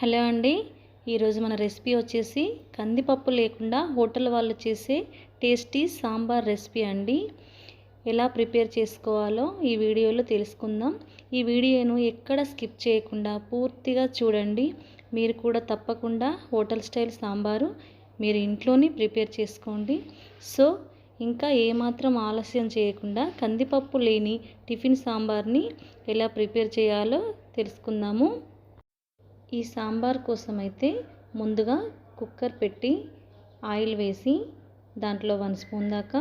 Hello అండి. ఈరోజు మన రెసిపీ వచ్చేసి కందిపప్పు లేకుండా హోటల్ వాళ్ళు చేసే టేస్టీ సాంబార్ రెసిపీ అండి. ఎలా ప్రిపేర్ చేసుకోవాలో ఈ వీడియోలో తెలుసుకుందాం. ఈ వీడియోను ఎక్కడ స్కిప్ చేయకుండా పూర్తిగా చూడండి. మీరు కూడా తప్పకుండా హోటల్ స్టైల్ సాంబారు మీరు ఇంట్లోనే ప్రిపేర్ చేసుకోండి. సో ఇంకా ఏమాత్రం ఆలస్యం చేయకుండా కందిపప్పు లేని టిఫిన్ సాంబార్ని ఎలా ప్రిపేర్ చేయాలో తెలుసుకుందాము. ఈ సాంబార్ కోసం అయితే ముందుగా కుక్కర్ పెట్టి ఆయిల్ వేసి దాంట్లో వన్ స్పూన్ దాకా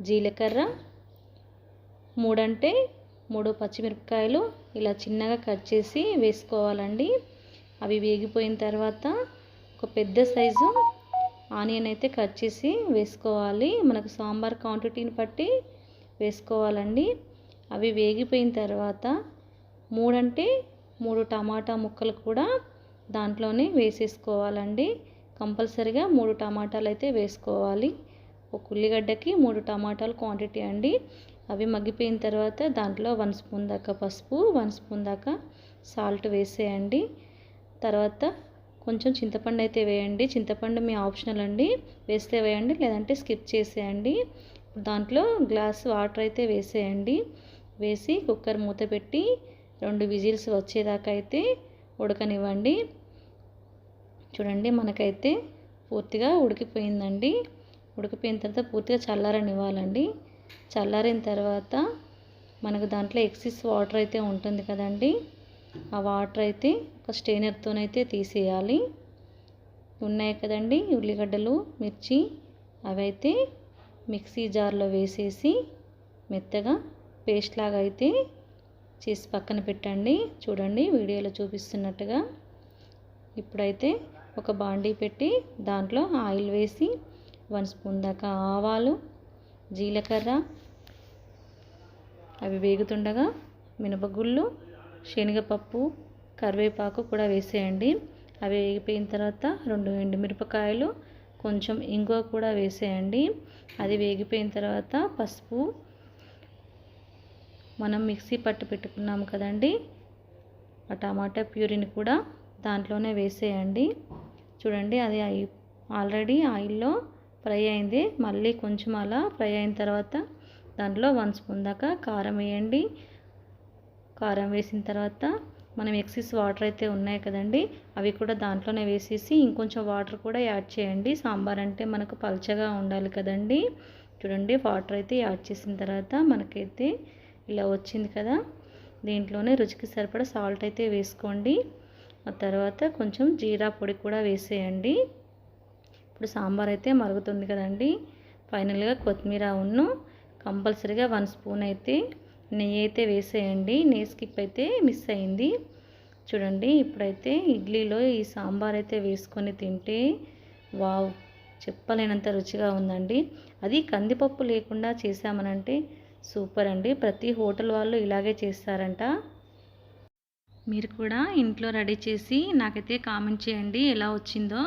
జీలకర్ర మూడంటే మూడు పచ్చిమిరపకాయలు ఇలా చిన్నగా కట్ చేసి వేసుకోవాలండి. అవి వేగిపోయిన తర్వాత ఒక పెద్ద సైజు ఆనియన్ అయితే కట్ చేసి వేసుకోవాలి. మనకు సాంబార్ క్వాంటిటీని బట్టి వేసుకోవాలండి. అవి వేగిపోయిన తర్వాత మూడంటే మూడు టమాటా ముక్కలు కూడా దాంట్లోనే వేసేసుకోవాలండి. కంపల్సరిగా మూడు టమాటాలు అయితే వేసుకోవాలి. ఒక ఉల్లిగడ్డకి మూడు టమాటాలు క్వాంటిటీ అండి. అవి మగ్గిపోయిన తర్వాత దాంట్లో వన్ స్పూన్ దాకా పసుపు వన్ స్పూన్ దాకా సాల్ట్ వేసేయండి. తర్వాత కొంచెం చింతపండు అయితే వేయండి. చింతపండు మీ ఆప్షనల్ అండి. వేస్తే వేయండి లేదంటే స్కిప్ చేసేయండి. దాంట్లో గ్లాస్ వాటర్ అయితే వేసేయండి. వేసి కుక్కర్ మూత పెట్టి రెండు విజిల్స్ వచ్చేదాకా అయితే ఉడకనివ్వండి. చూడండి మనకైతే పూర్తిగా ఉడికిపోయిందండి. ఉడికిపోయిన తర్వాత పూర్తిగా చల్లారనివ్వాలండి. చల్లారిన తర్వాత మనకు దాంట్లో ఎక్సెస్ వాటర్ అయితే ఉంటుంది కదండి. ఆ వాటర్ అయితే ఒక స్టెయినర్తోనైతే తీసేయాలి. ఉన్నాయి కదండి ఉల్లిగడ్డలు మిర్చి. అవైతే మిక్సీ జార్లో వేసేసి మెత్తగా పేస్ట్ లాగా అయితే చేసి పక్కన పెట్టండి. చూడండి వీడియోలో చూపిస్తున్నట్టుగా. ఇప్పుడైతే ఒక బాండీ పెట్టి దాంట్లో ఆయిల్ వేసి వన్ స్పూన్ దాకా ఆవాలు జీలకర్ర అవి వేగుతుండగా మినపగుళ్ళు శనగపప్పు కరివేపాకు కూడా వేసేయండి. అవి వేగిపోయిన తర్వాత రెండు ఎండుమిరపకాయలు కొంచెం ఇంగువ కూడా వేసేయండి. అది వేగిపోయిన తర్వాత పసుపు మనం మిక్సీ పట్టు పెట్టుకున్నాము కదండి. ఆ టమాటా ప్యూరీని కూడా దాంట్లోనే వేసేయండి. చూడండి అది ఆల్రెడీ ఆయిల్లో ఫ్రై అయింది. మళ్ళీ కొంచెం అలా ఫ్రై అయిన తర్వాత దాంట్లో వన్ స్పూన్ దాకా కారం వేయండి. కారం వేసిన తర్వాత మనం ఎక్సెస్ వాటర్ అయితే ఉన్నాయి కదండి అవి కూడా దాంట్లోనే వేసేసి ఇంకొంచెం వాటర్ కూడా యాడ్ చేయండి. సాంబార్ అంటే మనకు పల్చగా ఉండాలి కదండి. చూడండి వాటర్ అయితే యాడ్ చేసిన తర్వాత మనకైతే ఇలా వచ్చింది కదా దీంట్లోనే రుచికి సరిపడా సాల్ట్ అయితే వేసుకోండి. ఆ తర్వాత కొంచెం జీరా పొడి కూడా వేసేయండి. ఇప్పుడు సాంబార్ అయితే మరుగుతుంది కదండి. ఫైనల్గా కొత్తిమీర ఉన్ను కంపల్సరీగా వన్ స్పూన్ అయితే నెయ్యి అయితే వేసేయండి. నెయ్యి స్కిప్ అయితే మిస్ అయింది. చూడండి ఇప్పుడైతే ఇడ్లీలో ఈ సాంబార్ అయితే వేసుకొని తింటే వావ్ చెప్పలేనంత రుచిగా ఉందండి. అది కందిపప్పు లేకుండా చేసామనంటే సూపర్ అండి. ప్రతి హోటల్ వాళ్ళు ఇలాగే చేస్తారంట. మీరు కూడా ఇంట్లో రెడీ చేసి నాకైతే కామెంట్ చేయండి ఎలా వచ్చిందో.